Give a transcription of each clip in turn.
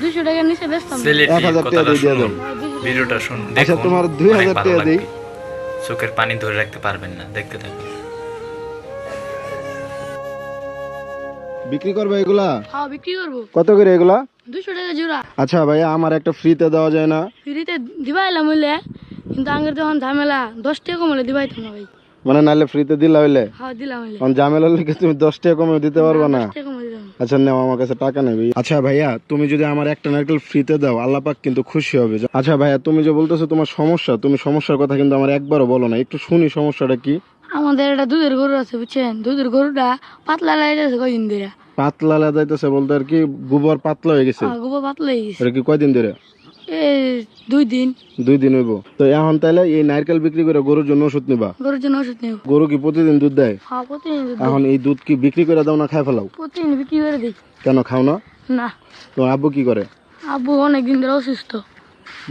টাকার নিচে বেচতাম টাকা দিয়ে ভিডিওটা আচ্ছা, তোমার টাকা দিই। চোখের পানি ধরে রাখতে পারবেন না দেখতে থাকুন। বিক্রি করবে এগুলা? হ্যাঁ বিক্রি করব। কত করে এগুলা? দুশো টাকা জোড়া। আচ্ছা ভাইয়া আমার একটা ফ্রিতে দেওয়া যায় না। ফ্রিতে দিবা এলাম হইলে কিন্তু আঙ্গের যখন ঝামেলা দশ টাকা কমলে দিবাইতাম না ভাই। মানে নাহলে ফ্রিতে দিলা হইলে? হ্যাঁ দিলাম হইলে। কারণ ঝামেলা লিখে তুমি দশ টাকা কমে দিতে পারবে না। টাকা আচ্ছা নেও আমার কাছে টাকা নেবে। আচ্ছা ভাইয়া তুমি যদি আমার একটা নারকেল ফ্রিতে দাও আল্লাহ পাক কিন্তু খুশি হবে। আচ্ছা ভাইয়া তুমি যে বলতেছো তোমার সমস্যা তুমি সমস্যার কথা কিন্তু আমার একবারও বলো না। একটু শুনি সমস্যাটা কি? আমাদের একটা দুধের গরু আছে বুঝছেন? দুধের গরুটা পাতলা লাগাইতেছে কয়দিন ধরে। পাতলা লাগাইতেছে বলতে আর কি গোবর পাতলা হয়ে গেছে। হ্যাঁ গোবর পাতলা হয়ে গেছে। এটা কি কয়দিন ধরে? দুই দিন। দুই দিন হইব। তো এখন তাহলে এই নারকেল বিক্রি করে গরুর জন্য ওষুধ নিবা? গরুর জন্য ওষুধ নেব। গরু কি প্রতিদিন দুধ দেয়? হ্যাঁ প্রতিদিন দুধ এখন এই দুধ কি বিক্রি করে দাও না খাই ফেলাও? প্রতিদিন বিক্রি করে দিই। কেন খাও না? না। তো আব্বু কি করে? আব্বু অনেক দিন ধরে অসুস্থ।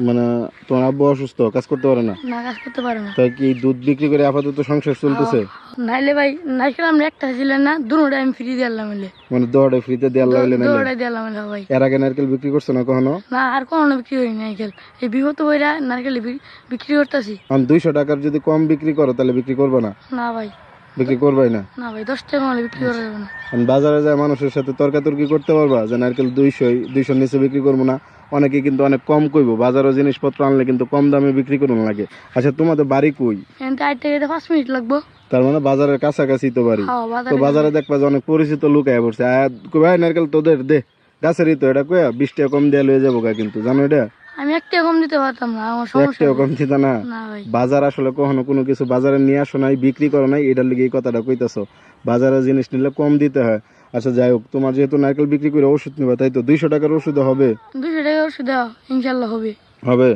মানে তোমার আব্বু অসুস্থ কাজ করতে পারে না? না কাজ করতে পারে না। তাই কি দুধ বিক্রি করে আপাতত সংসার চলতেছে? নাইলে ভাই নাইকেল আমরা একটা ছিলেন না দুটোটা আমি ফ্রি দিলাম মিলে মানে দৌড়ে ফ্রিতে দেওয়ার লাগলে না দুটোটাই দিলাম মিলে ভাই। এর আগে নারকেল বিক্রি করছ না কখনো? না আর কোনো বিক্রি করি নারকেল। এই বিগত বইরা নারকেল বিক্রি করতেছি। আমি দুইশো টাকার যদি কম বিক্রি করো তাহলে বিক্রি করবে না? না ভাই। বিক্রি করবাই না? না ভাই দশ টাকা হলে বিক্রি করা যাবে না। বাজারে যায় মানুষের সাথে তর্কাতর্কি করতে পারবা যে নারকেল দুইশো দুইশোর নিচে বিক্রি করব না। অনেকে কিন্তু অনেক কম কইবো বাজারও জিনিসপত্র আনলে কিন্তু কম দামে বিক্রি করুন লাগে। আচ্ছা তোমাদের বাড়ি কই? এখান আট টাকা পাঁচ মিনিট লাগবো। তার মানে বাজারের কাছাকাছি তো বাড়ি। হ্যাঁ তো বাজারে বাজারে দেখবা যে অনেক পরিচিত লোক আয় পড়ছে। আয় কই ভাই নারকেল তোদের দে গাছেরই তো এটা কয়া বিশ টাকা কম দেয়া লয়ে যাব গা কিন্তু জানো এটা? আমি এক টাকা কম দিতে পারতাম না আমার সমস্যা একটাও কম দিতা না? বাজার আসলে কখনো কোনো কিছু বাজারে নিয়ে আসো নাই বিক্রি করো নাই এটার লিগে এই কথাটা কইতাছো। বাজারে জিনিস নিলে কম দিতে হয়। আচ্ছা যাই হোক তোমার যেহেতু নারকেল বিক্রি করে ওষুধ নিবা তাই তো? দুইশো টাকার ওষুধ হবে? দুশো টাকা ওষুধ ইনশাল্লাহ হবে। হবে।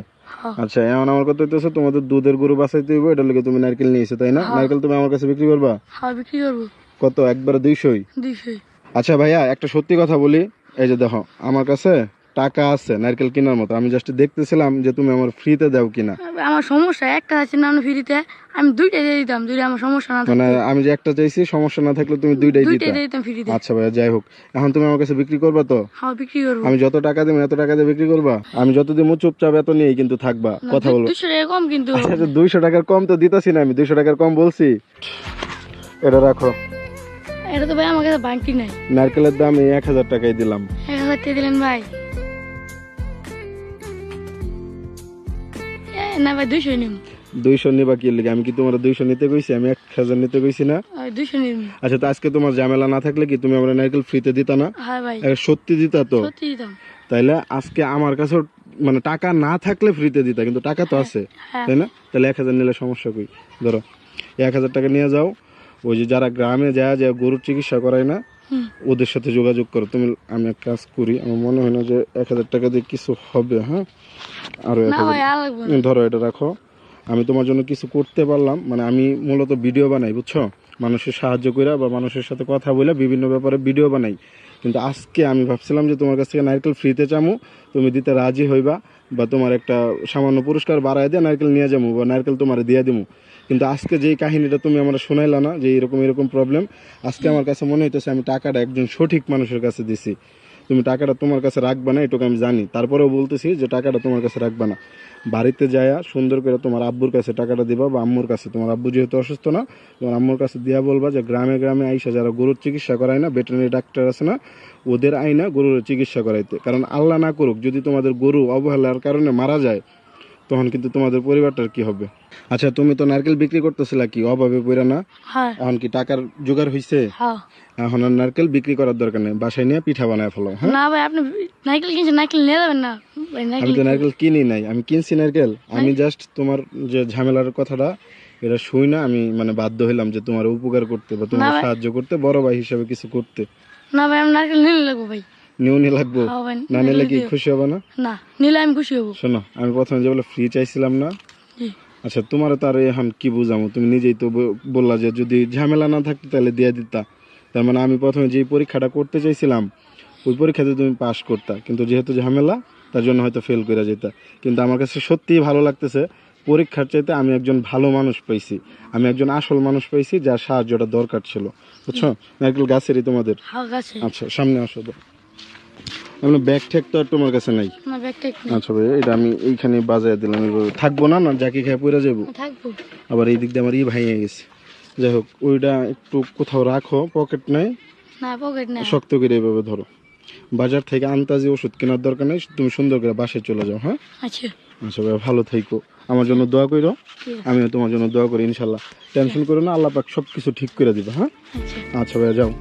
আচ্ছা এখন আমার কথা হইতেছে তোমাদের দুধের গরু বাঁচাইতে হইব এটার লিগে তুমি নারকেল নিয়েছো তাই না? নারকেল তুমি আমার কাছে বিক্রি করবা? হ্যাঁ বিক্রি করব। কত? একবারে দুইশোই? দুইশো আচ্ছা ভাইয়া একটা সত্যি কথা বলি। এই যে দেখো আমার কাছে টাকা আছে নারকেল কেনার মতো। আমি জাস্ট দেখতেছিলাম যে তুমি আমার ফ্রিতে দাও কিনা। আমার সমস্যা একটা আছে না ফ্রিতে আমি দুইটা দিয়ে দিতাম যদি আমার সমস্যা না থাকে মানে আমি যে একটা চাইছি সমস্যা না থাকলে তুমি দুইটাই দিতাম ফ্রিতে আচ্ছা ভাইয়া যাই হোক। এখন তুমি আমার কাছে বিক্রি করবা তো? হ্যাঁ বিক্রি করব। আমি যত টাকা দেবো এত টাকা দিয়ে বিক্রি করবা? আমি যত দিব চুপচাপ এত নিয়েই কিন্তু থাকবা। কথা বলব। দুশো টাকা কম কিন্তু। আচ্ছা দুইশো টাকার কম তো দিতাছি না আমি দুইশো টাকার কম বলছি। এটা রাখো। এটা তো ভাই আমার কাছে বাঙ্কি নাই। নারকেলের দাম এই এক হাজার টাকাই দিলাম। এক হাজার টাকা দিলেন ভাই। না ভাই দুইশো নিম। দুইশো নিবা কি লিগে? আমি কি তোমার দুইশো নিতে কইছি? আমি এক হাজার নিতে কইছি না? দুইশো নিম। আচ্ছা তো আজকে তোমার ঝামেলা না থাকলে কি তুমি আমার নারকেল ফ্রিতে দিতা না? হ্যাঁ সত্যি দিতা তো? তাইলে আজকে আমার কাছে মানে টাকা না থাকলে ফ্রিতে দিতা কিন্তু টাকা তো আছে হ্যাঁ। তাই না? তাহলে এক হাজার নিলে সমস্যা কই? ধরো এক হাজার টাকা নিয়ে যাও ওই যে যারা গ্রামে যায় যায় গরুর চিকিৎসা করায় না। ওদের সাথে যোগাযোগ করো। তুমি আমি এক কাজ করি আমার মনে হয় না যে এক হাজার টাকা দিয়ে কিছু হবে হ্যাঁ? আরও এক না হাজার। ভাই আর ধরো এটা রাখো। আমি তোমার জন্য কিছু করতে পারলাম মানে আমি মূলত ভিডিও বানাই বুঝছ? মানুষের সাহায্য কইরা বা মানুষের সাথে কথা বলে বিভিন্ন ব্যাপারে ভিডিও বানাই। কিন্তু আজকে আমি ভাবছিলাম যে তোমার কাছ থেকে নারকেল ফ্রিতে চামু, তুমি দিতে রাজি হইবা বা তোমার একটা সামান্য পুরস্কার বাড়ায় দিয়ে নারকেল নিয়ে যাব বা নারকেল তোমার দিয়ে দিমু। কিন্তু আজকে যেই কাহিনীটা তুমি আমার শোনাইলা না, যে এরকম এরকম প্রবলেম আজকে আমার কাছে মনে হইতেছে আমি টাকাটা একজন সঠিক মানুষের কাছে দিছি। তুমি টাকাটা তোমার কাছে রাখবে না, এটুকু আমি জানি। তারপরেও বলতেছি যে টাকাটা তোমার কাছে রাখবে না। বাড়িতে যায়া সুন্দর করে তোমার আব্বুর কাছে টাকাটা দিবা বা আম্মুর কাছে। তোমার আব্বু যেহেতু অসুস্থ না, তোমার আম্মুর কাছে দিয়া বলবা যে গ্রামে গ্রামে আইসা যারা গরুর চিকিৎসা করায় না ভেটেরিনারি ডাক্তার আছে না, ওদের আইনা গরুর চিকিৎসা করাইতে। কারণ আল্লাহ না করুক, যদি তোমাদের গরু অবহেলার কারণে মারা যায় তখন কিন্তু তোমাদের পরিবারটার কি হবে? আচ্ছা তুমি তো নারকেল বিক্রি করতেছিলা কি? অভাবে পড়া না? হ্যাঁ। এখন কি টাকার জোগাড় হইছে? হ্যাঁ। এখন আর নারকেল বিক্রি করার দরকার নেই। বাসায় নিয়ে পিঠা বানায় ফেলো হ্যাঁ? না ভাই আপনি নাইকেল কিনছেন নাইকেল নিয়ে যাবেন না। ভাই আমি তো নারকেল কিনি নাই। আমি কিনছি নারকেল। আমি জাস্ট তোমার যে ঝামেলার কথাটা এটা শুই না। আমি মানে বাধ্য হইলাম যে তোমার উপকার করতে বা তোমার সাহায্য করতে বড় ভাই হিসাবে কিছু করতে। না ভাই আমি নারকেল নিলে লাগবো ভাই। নিউনি লাগবো। হ্যাঁ না নিলে কি খুশি হবে না? না নিলে আমি খুশি হব। শোনো আমি প্রথমে যে বলে ফ্রি চাইছিলাম না আচ্ছা তোমার তো আর এখন কি বুঝামো? তুমি নিজেই তো বললা যে যদি ঝামেলা না থাকতো তাহলে দিয়ে দিতা। তার মানে আমি প্রথমে যে পরীক্ষাটা করতে চাইছিলাম ওই পরীক্ষাতে তুমি পাশ করতা। কিন্তু যেহেতু ঝামেলা তার জন্য হয়তো ফেল করে যেতা কিন্তু আমার কাছে সত্যিই ভালো লাগতেছে পরীক্ষার চাইতে আমি একজন ভালো মানুষ পাইছি। আমি একজন আসল মানুষ পাইছি যার সাহায্যটা দরকার ছিল। বুঝছ? নারকেল গাছেরই তোমাদের। আচ্ছা সামনে আসো তো। এমন ব্যাগ ঠ্যাগ তো আর তোমার কাছে নাই? না আচ্ছা ভাই এটা আমি এইখানে বাজায় দিলাম। এইভাবে থাকব না না যাকে খেয়ে পড়ে যাব থাকব। আবার এই দিক দিয়ে আমার ই ভাইয়ে গেছে। যাই হোক ওইটা একটু কোথাও রাখো পকেট নেই। না পকেট না শক্ত করে এইভাবে ধরো। বাজার থেকে আনতাজি ওষুধ কেনার দরকার নেই তুমি সুন্দর করে বাসায় চলে যাও হ্যাঁ? আচ্ছা। আচ্ছা ভাই ভালো থাইকো। আমার জন্য দোয়া করো ঠিক আমিও তোমার জন্য দোয়া করি ইনশাল্লাহ। টেনশন করো না আল্লাহ পাক সব কিছু ঠিক করে দিবে হ্যাঁ? আচ্ছা। আচ্ছা ভাইয়া যাও।